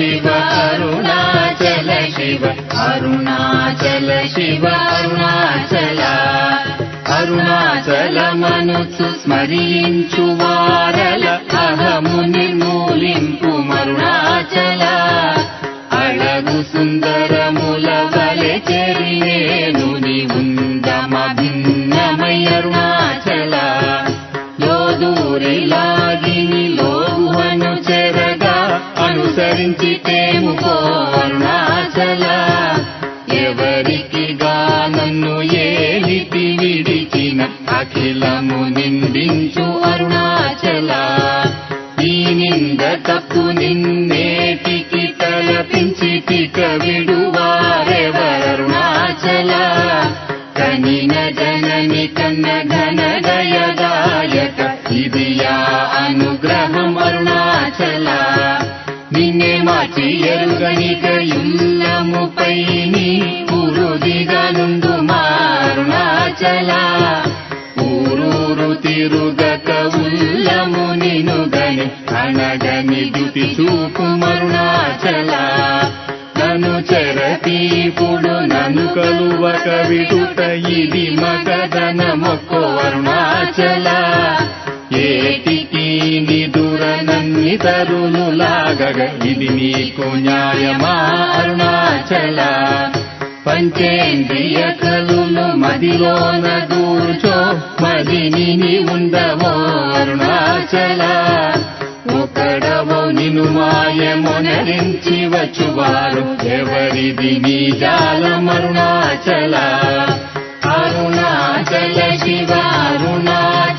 శివ అరుణాచల శివ అరుణాచల శివ అరుణాచల. అరుణాచల మనసు స్మరించు వారల అహము నిర్మూలింపు అరుణాచల అడగు సుందర అనుసరించి తేము ఎవరికి నన్ను ఏలిటి విడిచిన అఖిలము నిందించు అరుణాచల. ఈ నింద తప్పు నిన్నేటికి తలపించి తిక కనిన జనని కన్న ఘన గయదాయక ఇది అనుగ్రహం. కనిక ఇల్లముపై నీ పురుదిగా మారుణాచల. ఊరూరు తిరుగక ఉల్లము నిను గని అనగని దుతి చూపు మరుణాచల. నను చెరతీపుడు నన్ను కలువక విడుత ఇది మగదన మొక్కు అరుణాచల. ఏటి నన్ని తరులు ఇది నీకు న్యాయమా? అరుణాచల పంచేంద్రియ కలులు మదిలోన దూర్చో మదిని నీ ఉండవో అరుణాచల. ఒకడవో నిను మాయమొనరించి వచ్చువారు ఎవరిది నీ జాలమరుణాచల అరుణాచల? అరుణాచల శివ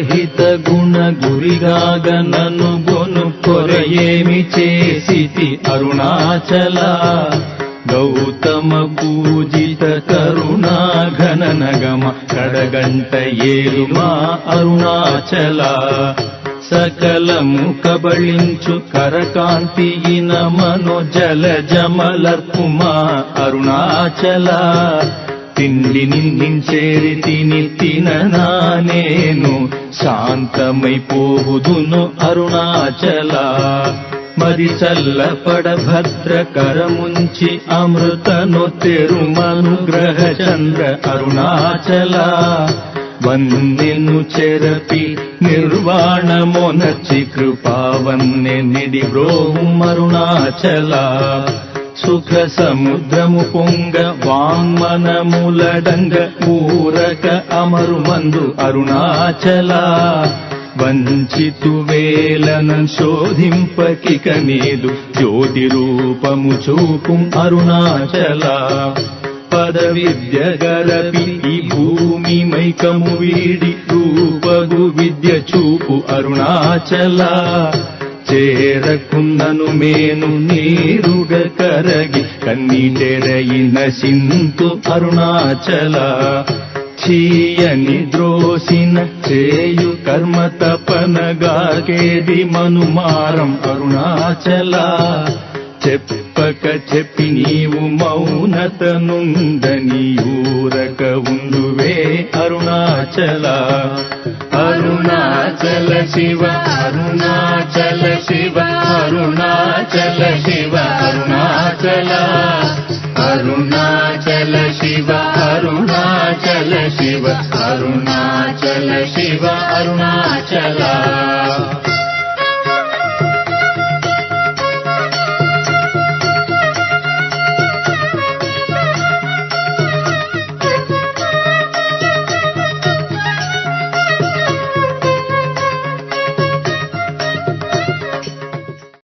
కోపరహిత గుణ గురిగాగ నన్ను గొను కొరయేమి చేసితి అరుణాచల? గౌతమ పూజిత కరుణాఘన నగమ కడగంట ఏలుమా అరుణాచల. సకలము కబళించు కరకాంతియిన మనో జల జమలర్పుమా అరుణాచల. తిండి నిందించేరి తిని తిననా నేను. శాంతమైపోవుదును అరుణాచల. మరి చల్లపడ భద్రకరముంచి అమృతను తెరుమనుగ్రహ చంద్ర అరుణాచల. వన్నెను చెరపి నిర్వాణమొనచి కృపావన్నె నిడి బ్రోమరుణాచల సుఖ సముద్రము పొంగ వాంగ్మనములడంగ ఊరక అమరు మందు అరుణాచల. వంచితు వేలన శోధింపకిక నీదు జ్యోతి రూపము చూపుం అరుణాచల. పద విద్య గరపి ఈ భూమి మైకము వీడి రూపగు విద్య చూపు అరుణాచల. చేరకున్నను మేను నీరుగ కరగి కన్నీటెరయిన సింతు అరుణాచల. చీయని ద్రోసిన చేయు కర్మ తపనగాకేది మనుమారం అరుణాచల. చెప్పక చెప్పి నీవు మౌనత నుందని ఊరక ఉండువే అరుణాచల. అరుణాచల శివ అరుణాచల శివ అరుణాచల శివ అరుణాచల. అరుణాచల శివ అరుణాచల శివ అరుణాచల శివ అరుణాచల.